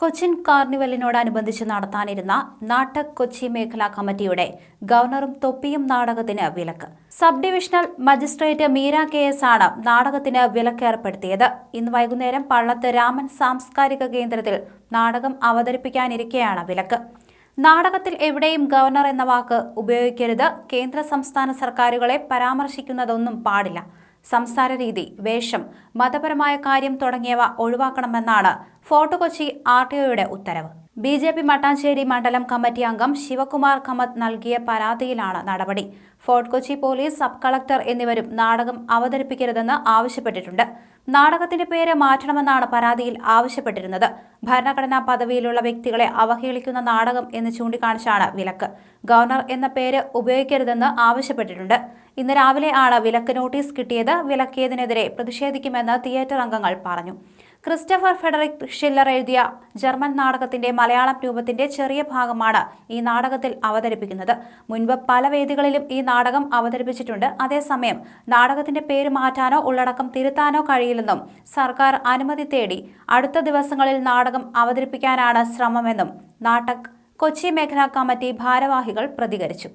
കൊച്ചിൻ കാർണിവലിനോടനുബന്ധിച്ച് നടത്താനിരുന്ന നാട്ടക് കൊച്ചി മേഖലാ കമ്മിറ്റിയുടെ ഗവർണറും തൊപ്പിയും നാടകത്തിന് വിലക്ക്. Sub divisional magistrate Meera K S ആണ് നാടകത്തിന് വിലക്കേർപ്പെടുത്തിയത്. ഇന്ന് വൈകുന്നേരം പള്ളത്ത് രാമൻ സാംസ്കാരിക കേന്ദ്രത്തിൽ നാടകം അവതരിപ്പിക്കാനിരിക്കെയാണ് വിലക്ക്. നാടകത്തിൽ എവിടെയും ഗവർണർ എന്ന വാക്ക് ഉപയോഗിക്കരുത്. കേന്ദ്ര സംസ്ഥാന സർക്കാരുകളെ പരാമർശിക്കുന്നതൊന്നും പാടില്ല. സംസാര രീതി വേഷം മതപരമായ കാര്യം തുടങ്ങിയവ ഒഴിവാക്കണമെന്നാണ് ഫോർട്ട് കൊച്ചി ആർ ടി ഒയുടെ ഉത്തരവ്. ബി ജെ പി മട്ടാഞ്ചേരി മണ്ഡലം കമ്മിറ്റി അംഗം ശിവകുമാർ കമത്ത് നൽകിയ പരാതിയിലാണ് നടപടി. Fort Kochi police sub collector എന്നിവരും നാടകം അവതരിപ്പിക്കരുതെന്ന് ആവശ്യപ്പെട്ടിട്ടുണ്ട്. നാടകത്തിന്റെ പേര് മാറ്റണമെന്നാണ് പരാതിയിൽ ആവശ്യപ്പെട്ടിരുന്നത്. ഭരണഘടനാ പദവിയിലുള്ള വ്യക്തികളെ അവഹേളിക്കുന്ന നാടകം എന്ന് ചൂണ്ടിക്കാണിച്ചാണ് വിലക്ക്. ഗവർണർ എന്ന പേര് ഉപയോഗിക്കരുതെന്ന് ആവശ്യപ്പെട്ടിട്ടുണ്ട്. ഇന്ന് രാവിലെ ആണ് വിലക്ക് നോട്ടീസ് കിട്ടിയത്. വിലക്കിയതിനെതിരെ പ്രതിഷേധിക്കുമെന്ന് തിയേറ്റർ അംഗങ്ങൾ പറഞ്ഞു. ക്രിസ്റ്റഫർ ഫെഡറിക് ഷില്ലർ എഴുതിയ ജർമ്മൻ നാടകത്തിന്റെ മലയാളം രൂപത്തിന്റെ ചെറിയ ഭാഗമാണ് ഈ നാടകത്തിൽ അവതരിപ്പിക്കുന്നത്. മുൻപ് പല വേദികളിലും ഈ നാടകം അവതരിപ്പിച്ചിട്ടുണ്ട്. അതേസമയം നാടകത്തിന്റെ പേര് മാറ്റാനോ ഉള്ളടക്കം തിരുത്താനോ കഴിയില്ലെന്നും സർക്കാർ അനുമതി തേടി അടുത്ത ദിവസങ്ങളിൽ നാടകം അവതരിപ്പിക്കാനാണ് ശ്രമമെന്നും നാട്ടക് കൊച്ചി മേഖലാ കമ്മിറ്റി ഭാരവാഹികൾ പ്രതികരിച്ചു.